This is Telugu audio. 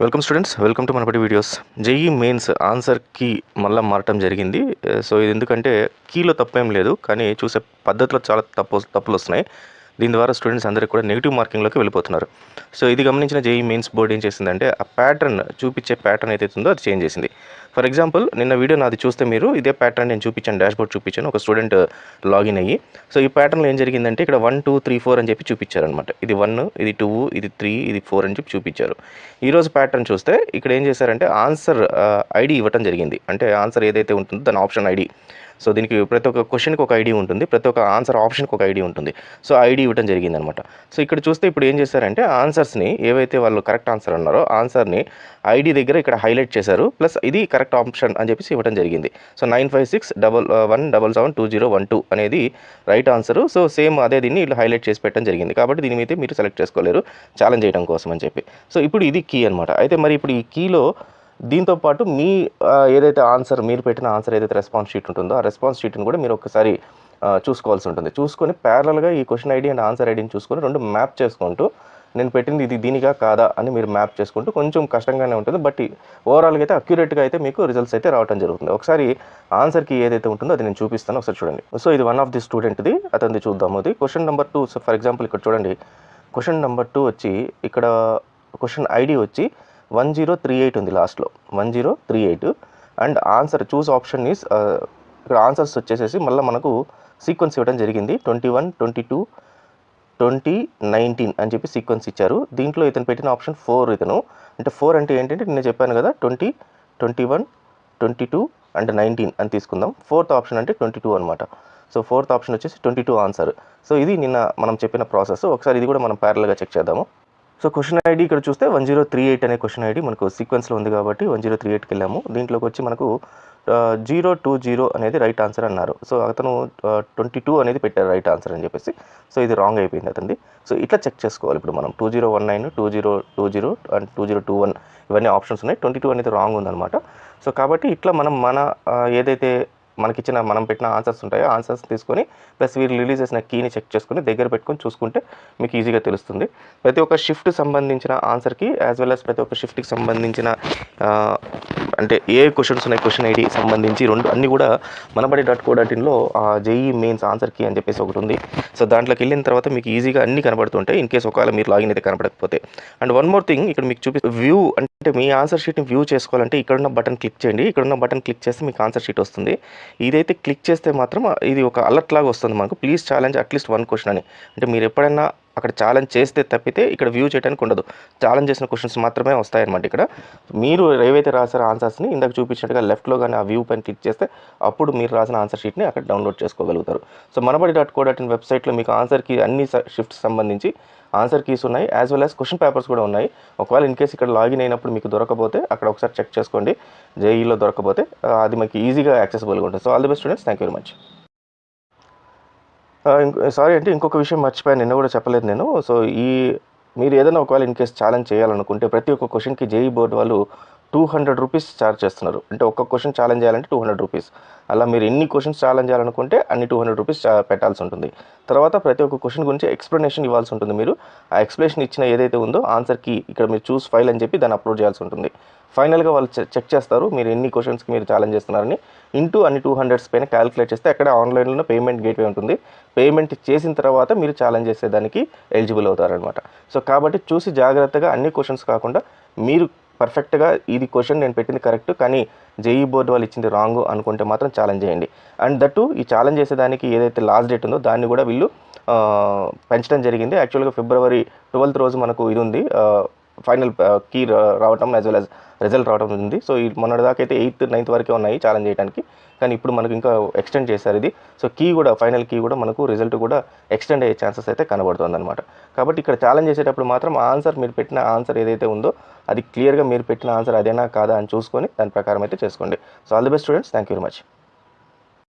Welcome students welcome to మనపటి videos JEE mains answer key మళ్ళీ మారటం జరిగింది. సో ఇది ఎందుకంటే కీలో తప్పేం లేదు కానీ చూసే పద్ధతిలో చాలా తప్పు తప్పులు వస్తున్నాయి. దీని ద్వారా స్టూడెంట్స్ అందరికీ కూడా నెగిటివ్ మార్కింగ్లోకి వెళ్ళిపోతున్నారు. సో ఇది గమనించిన జేఈ మెయిన్స్ బోర్డు ఏం చేసిందంటే ఆ ప్యాటర్న్ చూపించే ప్యాటర్న్ ఏదైతే ఉందో అది చేంజ్ చేసింది. ఫర్ ఎగ్జాంపుల్ నిన్న వీడియో నాది చూస్తే మీరు ఇదే ప్యాటర్న్ నేను చూపించాను డాష్బోర్డ్ చూపించాను ఒక స్టూడెంట్ లాగిన్ అయ్యి. సో ఈ ప్యాటర్న్లో ఏం జరిగిందంటే ఇక్కడ వన్ టూ త్రీ ఫోర్ అని చెప్పి చూపించారనమాట ఇది వన్ ఇది టూ ఇది త్రీ ఇది ఫోర్ అని చెప్పి చూపించారు. ఈరోజు ప్యాటర్న్ చూస్తే ఇక్కడ ఏం చేశారంటే ఆన్సర్ ఐడి uh, ఇవ్వటం జరిగింది. అంటే ఆన్సర్ ఏదైతే ఉంటుందో దాని ఆప్షన్ ఐడి సో దీనికి ప్రతి ఒక్క క్వశ్చన్కి ఒక ఐడి ఉంటుంది ప్రతి ఒక్క ఆన్సర్ ఆప్షన్కి ఒక ఐడి ఉంటుంది. సో ఐడి ఇవ్వడం జరిగింది అనమాట సో ఇక్కడ చూస్తే ఇప్పుడు ఏం చేశారంటే ఆన్సర్స్ని ఏవైతే వాళ్ళు కరెక్ట్ ఆన్సర్ అన్నారో ఆన్సర్ని ఐడి దగ్గర ఇక్కడ హైలైట్ చేశారు. ప్లస్ ఇది కరెక్ట్ ఆప్షన్ అని చెప్పేసి ఇవ్వడం జరిగింది. So nine five six double one double seven two zero one two అనేది రైట్ ఆన్సర్. సో సేమ్ అదే దీన్ని వీళ్ళు హైలైట్ చేసి పెట్టడం జరిగింది. కాబట్టి దీని మీద మీరు సెలెక్ట్ చేసుకోలేరు. ఛాలెంజ్ చేయడం కోసం అని చెప్పి. సో ఇప్పుడు ఇది కీ అనమాట అయితే మరి ఇప్పుడు ఈ కీలో దీంతో పాటు మీ ఏదైతే ఆన్సర్ మీరు పెట్టిన ఆన్సర్ ఏదైతే రెస్పాన్స్ షీట్ ఉంటుందో ఆ రెస్పాన్స్ షీట్ని కూడా మీరు ఒకసారి చూసుకోవాల్సి ఉంటుంది. చూసుకొని ప్యారలల్గా ఈ క్వశ్చన్ ఐడి అండ్ ఆన్సర్ ఐడిని చూసుకొని రెండు మ్యాప్ చేసుకుంటూ నేను పెట్టింది ఇది దీనిగా కాదా అని మీరు మ్యాప్ చేసుకుంటూ కొంచెం కష్టంగానే ఉంటుంది. బట్ ఓవరాల్గా అయితే అక్యురేట్గా అయితే మీకు రిజల్ట్స్ అయితే రావడం జరుగుతుంది. ఒకసారి ఆన్సర్కి ఏదైతే ఉంటుందో అది నేను చూపిస్తాను. ఒకసారి చూడండి. సో ఇది వన్ ఆఫ్ ది స్టూడెంట్ది అతనిది చూద్దాము. అది question number two so for example ఇక్కడ చూడండి. క్వశ్చన్ నెంబర్ టూ వచ్చి ఇక్కడ క్వశ్చన్ ఐడి వచ్చి వన్ జీరో త్రీ ఎయిట్ ఉంది లాస్ట్లో one zero three eight and answer choose option is ఇక్కడ ఆన్సర్స్ వచ్చేసేసి మళ్ళీ మనకు సీక్వెన్స్ ఇవ్వడం జరిగింది. Twenty one twenty two twenty nineteen అని చెప్పి సీక్వెన్స్ ఇచ్చారు. దీంట్లో ఇతను పెట్టిన ఆప్షన్ ఫోర్ ఇతను. అంటే ఫోర్ అంటే ఏంటంటే నేను చెప్పాను కదా twenty twenty one twenty two and nineteen అని తీసుకుందాం. ఫోర్త్ ఆప్షన్ అంటే ట్వంటీ టూ అనమాట సో ఫోర్త్ ఆప్షన్ వచ్చేసి ట్వంటీ టూ ఆన్సర్ సో ఇది నిన్న మనం చెప్పిన ప్రాసెస్ ఒకసారి ఇది కూడా మనం ప్యారల్గా చెక్ చేద్దాము. సో క్వశ్చన్ ఐడి ఇక్కడ చూస్తే వన్ జీరో త్రీ ఎయిట్ అనే క్వశ్చన్ ఐడి మనకు సీక్వెన్స్లో ఉంది కాబట్టి వన్ జీరో త్రీ ఎయిట్కి వెళ్ళాము. దీంట్లోకి వచ్చి మనకు జీరో టూ జీరో అనేది రైట్ ఆన్సర్ అన్నారు. సో అతను ట్వంటీ టూ అనేది పెట్టారు రైట్ ఆన్సర్ అని చెప్పేసి. సో ఇది రాంగ్ అయిపోయింది అతనిది. సో ఇట్లా చెక్ చేసుకోవాలి. ఇప్పుడు మనం two zero one nine two zero two zero and two zero two one ఇవన్నీ ఆప్షన్స్ ఉన్నాయి. ట్వంటీ టూ అనేది రాంగ్ ఉందన్నమాట. సో కాబట్టి ఇట్లా మనం మన ఏదైతే మనకిచ్చిన మనం పెట్టిన ఆన్సర్స్ ఉంటాయో ఆన్సర్స్ తీసుకొని ప్లస్ వీరు రిలీజ్ చేసిన కీని చెక్ చేసుకుని దగ్గర పెట్టుకొని చూసుకుంటే మీకు ఈజీగా తెలుస్తుంది. ప్రతి ఒక్క షిఫ్ట్ సంబంధించిన ఆన్సర్కి యాజ్ వెల్ అస్ ప్రతి ఒక్క షిఫ్ట్కి సంబంధించిన అంటే ఏ క్వశ్చన్స్ ఉన్నాయి క్వశ్చన్ ఐడి సంబంధించి రెండు అన్నీ కూడా మనబడి డాట్ కో డాట్ ఇన్లో జేఈ మెయిన్స్ ఆన్సర్ కీ అని చెప్పేసి ఒకటి ఉంది. సో దాంట్లోకి వెళ్ళిన తర్వాత మీకు ఈజీగా అన్ని కనబడుతుంటాయి ఇన్ కేసు ఒకవేళ మీరు లాగిన్ అయితే కనబడకపోతే. అండ్ వన్ మోర్ థింగ్ ఇక్కడ మీకు చూపి వ్యూ అంటే మీ ఆన్సర్ షీట్ని వ్యూ చేసుకోవాలంటే ఇక్కడున్న బటన్ క్లిక్ చేయండి. ఇక్కడున్న బటన్ క్లిక్ చేస్తే మీకు ఆన్సర్ షీట్ వస్తుంది. ఇదైతే క్లిక్ చేస్తే మాత్రం ఇది ఒక అలర్ట్ లాగా వస్తుంది మనకు. Please challenge at least one question అని. అంటే మీరు ఎప్పుడైనా అక్కడ ఛాలెంజ్ చేస్తే తప్పితే ఇక్కడ వ్యూ చేయడానికి ఉండదు. ఛాలెంజ్ చేసిన క్వశ్చన్స్ మాత్రమే వస్తాయన్నమాట ఇక్కడ. మీరు ఏవైతే రాసారో ఆన్సర్స్ని ఇందాక చూపించినట్టుగా లెఫ్ట్లో కానీ ఆ వ్యూ పైన క్లిక్ చేస్తే అప్పుడు మీరు రాసిన ఆన్సర్ షీట్ని అక్కడ డౌన్లోడ్ చేసుకోగలుగుతారు. So Manabadi dot co dot in వెబ్సైట్లో మీకు ఆన్సర్కి అన్ని షిఫ్ట్స్ సంబంధించి ఆన్సర్ కీస్ ఉన్నాయి as well as question papers కూడా ఉన్నాయి. ఒకవేళ ఇన్ కేస్ ఇక్కడ లాగిన్ అయినప్పుడు మీకు దొరకపోతే అక్కడ ఒకసారి చెక్ చేసుకోండి. జేఈలో దొరకపోతే అది మీకు ఈజీగా యాక్సెసిబుల్గా ఉంటుంది. So all the best students thank you very much sorry అంటే ఇంకొక విషయం మర్చిపోయాను నిన్న కూడా చెప్పలేదు నేను. సో ఈ మీరు ఏదైనా ఒకవేళ ఇన్ కేస్ ఛాలెంజ్ చేయాలనుకుంటే ప్రతి ఒక్క క్వశ్చన్కి జేఈ బోర్డు వాళ్ళు టూ హండ్రెడ్ రూపీస్ ఛార్జ్ చేస్తున్నారు. అంటే ఒక్క క్వశ్చన్ ఛాలెంజ్ చేయాలంటే టూ హండ్రెడ్ రూపీస్ అలా మీరు ఎన్ని క్వశ్చన్స్ ఛాలెంజ్ చేయాలనుకుంటే అన్ని టూ హండ్రెడ్ రూపీస్ పెట్టాల్సి ఉంటుంది. తర్వాత ప్రతి ఒక్క క్వశ్చన్ గురించి ఎక్స్ప్లెనేషన్ ఇవ్వాల్సి ఉంటుంది మీరు. ఆ ఎక్స్ప్లెనేషన్ ఇచ్చిన ఏదైతే ఉందో ఆన్సర్కి ఇక్కడ మీరు చూస్ ఫైల్ అని చెప్పి దాన్ని అప్లోడ్ చేయాల్సి ఉంటుంది. ఫైనల్గా వాళ్ళు చెక్ చేస్తారు మీరు ఎన్ని క్వశ్చన్స్కి మీరు ఛాలెంజ్ చేస్తున్నారని. ఇంటూ అన్ని టూ హండ్రెడ్స్ పైన క్యాలిక్యులేట్ చేస్తే అక్కడ ఆన్లైన్లో పేమెంట్ గేట్వే ఉంటుంది. పేమెంట్ చేసిన తర్వాత మీరు ఛాలెంజ్ చేసేదానికి ఎలిజిబుల్ అవుతారనమాట సో కాబట్టి చూసి జాగ్రత్తగా అన్ని క్వశ్చన్స్ కాకుండా మీరు పర్ఫెక్ట్గా ఇది క్వశ్చన్ నేను పెట్టింది కరెక్ట్ కానీ జేఈ బోర్డు వాళ్ళు ఇచ్చింది రాంగ్ అనుకుంటే మాత్రం ఛాలెంజ్ చేయండి. అండ్ దట్టు ఈ ఛాలెంజ్ చేసేదానికి ఏదైతే లాస్ట్ డేట్ ఉందో దాన్ని కూడా వీళ్ళు పెంచడం జరిగింది. యాక్చువల్గా ఫిబ్రవరి ట్వెల్త్ రోజు మనకు ఇది ఉంది ఫైనల్ కీ uh, రావటం యాజ్ వెల్ యాజ్ రిజల్ట్ రావడం ఉంది. సో ఈ మొన్నటి దాకా అయితే ఎయిత్ నైన్త్ వరకే ఉన్నాయి ఛాలెంజ్ చేయడానికి కానీ ఇప్పుడు మనకు ఇంకా ఎక్స్టెండ్ చేశారు ఇది. సో కీ కూడా ఫైనల్ కీ కూడా మనకు రిజల్ట్ కూడా ఎక్స్టెండ్ అయ్యే ఛాన్సెస్ అయితే కనబడుతుంది అనమాట కాబట్టి ఇక్కడ ఛాలెంజ్ చేసేటప్పుడు మాత్రం ఆన్సర్ మీరు పెట్టిన ఆన్సర్ ఏదైతే ఉందో అది క్లియర్గా మీరు పెట్టిన ఆన్సర్ అదేనా కాదా అని చూసుకొని దాని ప్రకారం అయితే చేసుకోండి. So all the best students thank you very much